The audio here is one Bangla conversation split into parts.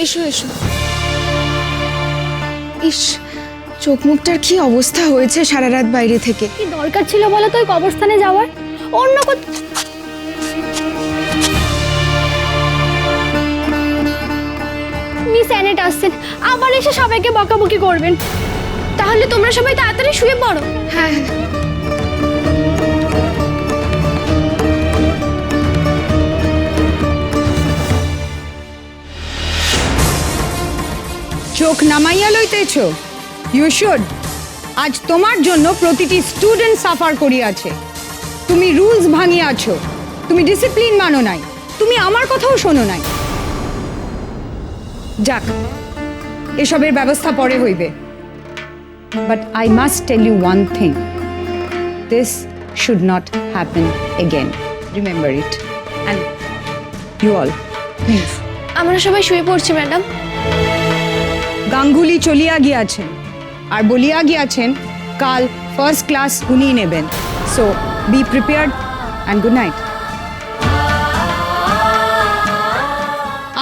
এসো এসো। ইস চোখ মুখটার কি অবস্থা হয়েছে সারা রাত বাইরে থেকে? কি দরকার ছিল বলো তো ওই কবরস্থানে যাওয়ার? অন্য মিস অ্যানেট আসছেন। আবার এসে সবাইকে বকাবকি করবেন। তাহলে তোমরা সবাই তাড়াতাড়ি শুয়ে পড়ো। হ্যাঁ হ্যাঁ। চোখ নামাইয়া লইতেছ? ইউ শুড আজ তোমার জন্য প্রতিটি স্টুডেন্ট সাফার করিয়াছে। তুমি রুলস ভাঙিয়াছ। তুমি ডিসিপ্লিন মানো নাই। তুমি আমার কথাও শোনো নাই। যাক, এসবের ব্যবস্থা পরে হইবে। But I must tell you one thing this should not happen again remember it and you all please আমরা সবাই শুয়ে পড়ছি, ম্যাডাম। গাঙ্গুলি চলিয়া গিয়াছেন। আর বলিয়া গিয়াছেন কাল ফার্স্ট ক্লাস উনি নেবেন। So be prepared and good night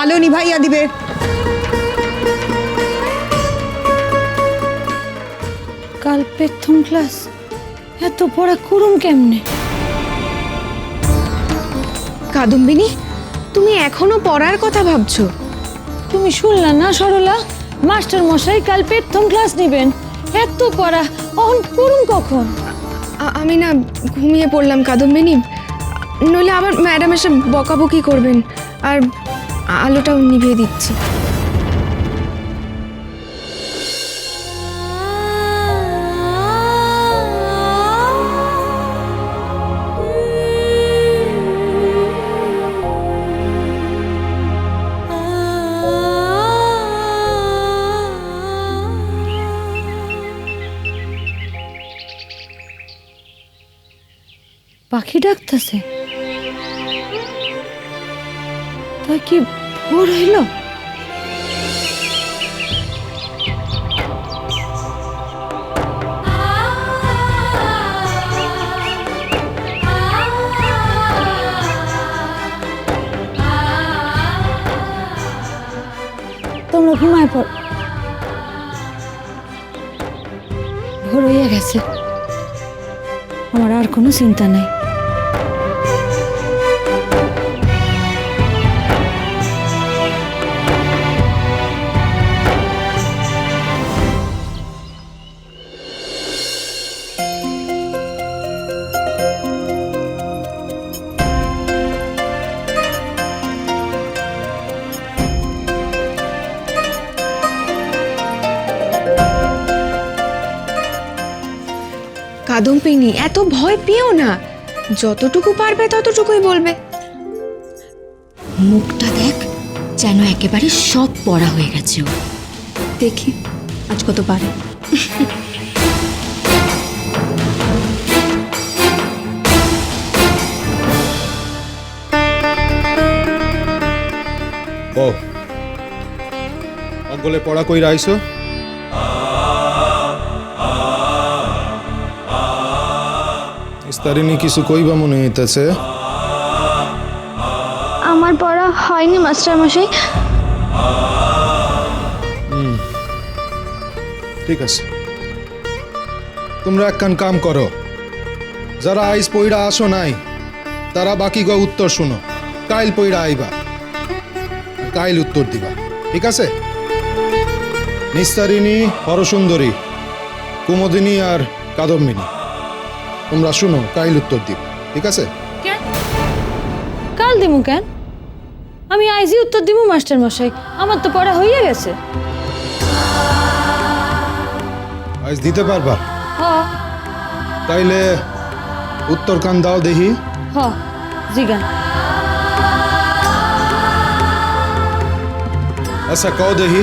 আলো নিভাইয়া দিবে। কাল প্রথম ক্লাস এত পড়া করুম কেমনে? কাদম্বিনী তুমি এখনও পড়ার কথা ভাবছ? তুমি শুনলা না সরলা? মাস্টার মশাই কাল প্রথম ক্লাস নেবেন। এত পড়া অন করুন কখন? আমি না ঘুমিয়ে পড়লাম কাদম্বিনী। নইলে আবার ম্যাডাম এসে বকাবকি করবেন, আর আলোটাও নিভিয়ে দিচ্ছি। পাখি ডাকতেছে। তা কি ভোর হইল? তোমরা ঘুমায় পড়। ভোর হইয়া গেছে। আমার আর কোনো চিন্তা নাই। কাদম্বিনী এত ভয় পেও না। যতটুকু পারবে ততটুকুই বলবে। মুখটা দেখ যেন একেবারে সব পড়া হয়ে গেছে ওর। দেখি আজ কত পারে। ও অঙ্কলে পড়া কই রাইছো ইস্তারিনী কিছু কইবা মনে হইতেছে? আমার পড়া হয়নি মাস্টার মশাই। ঠিক আছে। তোমরা একখান কাম করো। যারা আইস পইড়া আসো নাই তারা বাকি গ উত্তর শুনো। কাইল পইড়া আইবা কাইল উত্তর দিবা। ঠিক আছে? নিস্তারিণী হরসুন্দরী কুমদিনী আর কাদম্বিনী। তোমরা শুনো কাইল উত্তর দিবা ঠিক আছে? কাল দিমু কেন? আমি আইজি উত্তর দিমু মাস্টার মশাই। আমার তো পড়া হইয়া গেছে। আজ দিতে পারবা? হ। তাইলে উত্তর কান দাও দেখি। হ জিগান আচ্ছা কও দেখি।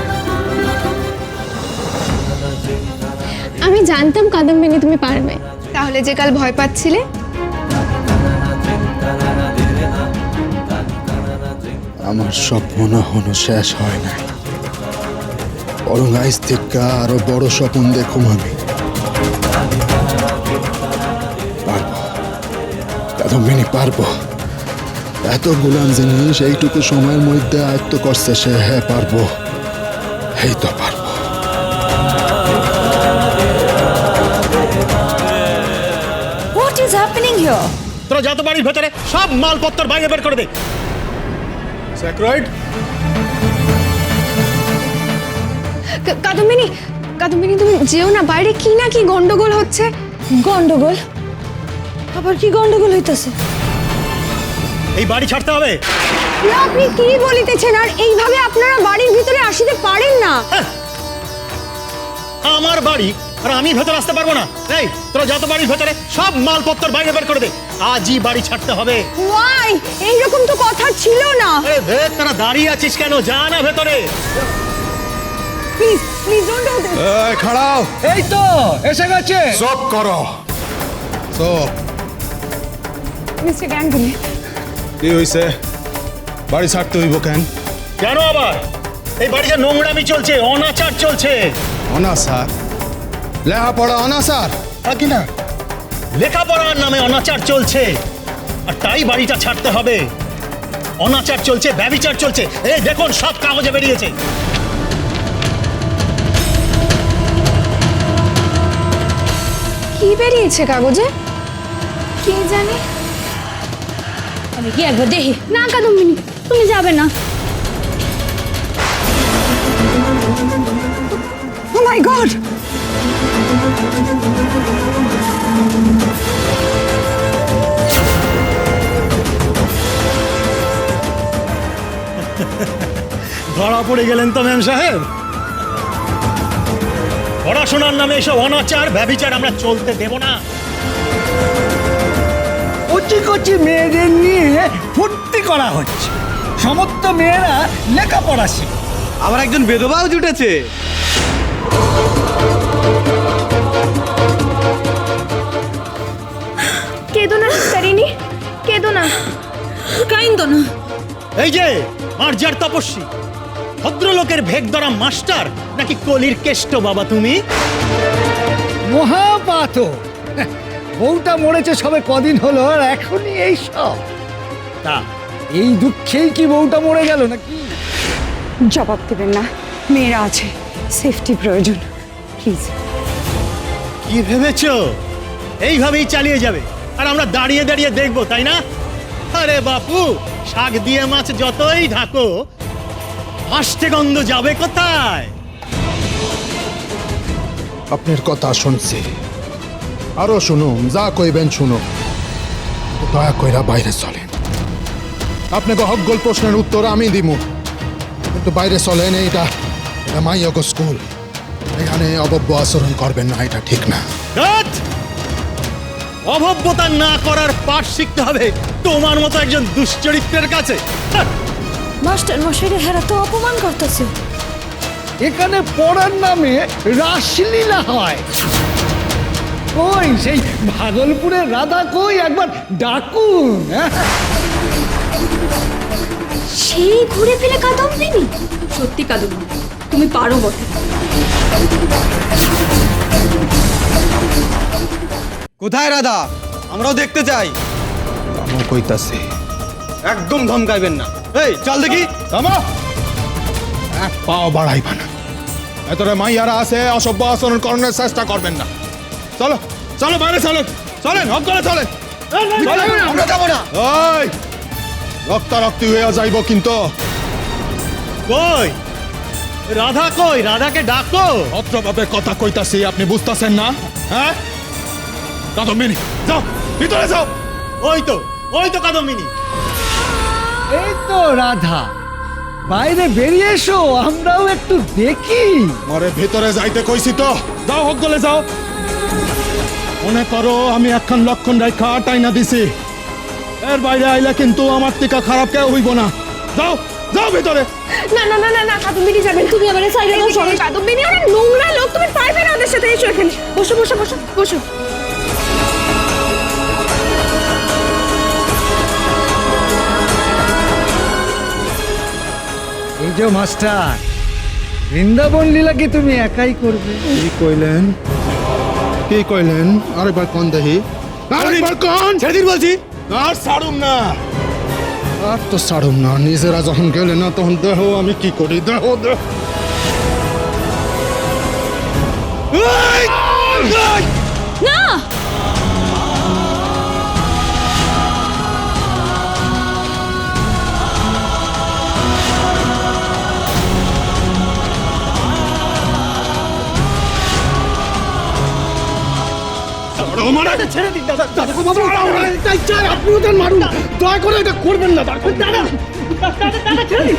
আমি জানতাম কাদম্বিনী তুমি পারবে। তাহলে যে কাল ভয় পাচ্ছিলে? আমার স্বপ্ন হনো শেষ হয় না বরং আইস থেকে আরও বড় স্বপ্ন দেখুম আমি। পারব। কাদম্বিনী পারব। এত গুলাম জিনিস এইটুকু সময়ের মধ্যে আয়ত্ত করছে সে হ্যাঁ পারব। এই তো পারব। যত বাড়ির ভেতরে সব মালপত্র বাইরে বের করে দে। স্যাক্রয়েড? কাদম্বিনী কাদম্বিনী তুমি যেও না বাইরে কি না কি গন্ডগোল হচ্ছে? গন্ডগোল? আবার কি গন্ডগোল হইতাছে? এই বাড়ি ছাড়তে হবে। আপনি কি বলিতেছেন? আর এইভাবে আপনারা বাড়ির ভিতরে আসিতে পারেন না। আমার বাড়ি আর আমি ভেতরে আসতে পারব না। এই তোরা যত বাড়ির ভেতরে সব মালপত্র বাইরে বের করে দে। আজই বাড়ি ছাড়তে হবে। ওয়াই এইরকম তো কথা ছিল না। আরে ভেদ তোরা দাঁড়িয়ে আছিস কেন? যা না ভেতরে। Please please don't do this এই খাড়াও। এই তো এসে গেছে। সব করো। সব মিস্টার গ্যাঙ্গুলি কি হইছে? বাড়ি ছাড়তে হইব কেন? কেন আবার? এই বাড়িতে নোংরামি চলছে অনাচার চলছে। অনাসার লেখাপড়া অনাসার কি না। লেখাপড়ার নামে অনাচার চলছে। আর তাই বাড়িটা ছাড়তে হবে। অনাচার চলছে ব্যবিচার চলছে। এই দেখুন সব কাগজে বেরিয়েছে। কি বেরিয়েছে কাগজে? কে জানে? আমি কি একবার দেখি। না কাদম্বিনী তুমি যাবে না। ও মাই গড ধরা পড়ে গেলেন তো ম্যাম সাহেব। পড়াশোনার নামে এসব অনাচার ব্যবিচার আমরা চলতে দেব না। কচি কচি মেয়েদের নিয়ে ফুর্তি করা হচ্ছে। সমস্ত মেয়েরা লেখাপড়া শিখে আবার একজন বেদবাও জুটেছে। না কাইন্দ না এই যে মার্জার তপস্বী। ভদ্রলোকের ভেগ ধরা মাস্টার নাকি কলির কেষ্ট বাবা তুমি? মহাপাত। বউটা মরেছে সবে কদিন হলো আর এখনই এই সব। তা? এই দুঃখেই কি বউটা মরে গেল নাকি? জবাব দেবেন না। মেয়েরা আছে সেফটি প্রয়োজন প্লিজ কি ভেবেছ? এইভাবেই চালিয়ে যাবে। আর আমরা দাঁড়িয়ে দাঁড়িয়ে দেখব তাই না? আরে বাপু শাক দিয়ে মাছ যতই ঢাকো আষ্টে গন্ধ যাবে কোথায়? আপনার কথা শুনছি। আরও শুনুন যা কইবেন শুনুন। দয়া কইরা বাইরে চলেন। আপনাকে হকগোল প্রশ্নের উত্তর আমি দিমু কিন্তু বাইরে চলেন এইটা এটা মাইয়ক স্কুল। এখানে অবব্য আচরণ করবেন না এটা ঠিক না! অভব্যতা না করার পাঠ শিখতে হবে তোমার মতো একজন দুশ্চরিত্রের কাছে। মাস্টার মশাইরে হেরা তো অপমান করতেছে। এখানে পড়ার নামে রাসলীলা হয়। কই সেই ভাগলপুরের রাধা কই একবার ডাকুন হ্যাঁ? সেই ঘুরে ফিরে কাদম্বিনী সত্যি কাদম্বিনী তুমি পারো বটে। কোথায় রাধা? আমরাও দেখতে চাই। আমি কইতাছি। একদম ধমকাইবেন না। এই চল দেখি। থামো। এক পাও বাড়াইবা না। এতটা মাইয়ারা আছে অসভ্য আচরণ করার চেষ্টা করবেন না। চলো চলো বাইরে চলেন চলেন হক করে চলেন। চলেন আমরা যাব না। ওই। রক্তারক্তি হয়ে যাইব কিন্তু। কই? রাধা কই? রাধাকে ডাকো। ভদ্রভাবে কথা কইতাছি আপনি বুঝতাছেন না? হ্যাঁ? কাদম্বিনী যাও ভিতরে যাও। ওই তো ওই তো কাদম্বিনী। এই তো রাধা বাইরে বেরিয়ে এসো আমরাও একটু দেখি। মরে ভিতরে যাইতে কইছি তো। যাও হক গলে যাও। মনে করো আমি একখান লক্ষণ রেখা টাইনা দিছি। এর বাইরে আইলে কিন্তু আমার টিকা খারাপ কেউ হইব না। যাও যাও ভেতরে। না না না না না কাদম্বিনী যাবেন তুমি আমার সাইডে বসো কাদম্বিনী ওরা নোংরা লোক তুমি পারবে না ওদের সাথে এসো এখানে। বসো বসো বসো বসো। এই যে মাস্টার বৃন্দাবন লীলা কি তুমি একাই করবে? কি কইলেন? কি কইলেন? আরেকবার কোন দেখি আরেকবার কোন? ছেড়ে দিন বলছি। আর ছাড়ুম না। আর তো ছাড়ুম না নিজেরা যখন গেলে না তখন দেহ আমি কি করি? দেহ দেহ! না! মানে ছেড়ে দিন দাদা। দাদা তাই চাই আপনি ওদের মারুন। দয়া করে এটা করবেন না দাদা। দাদা দাদা দাদা ছেড়ে দিন।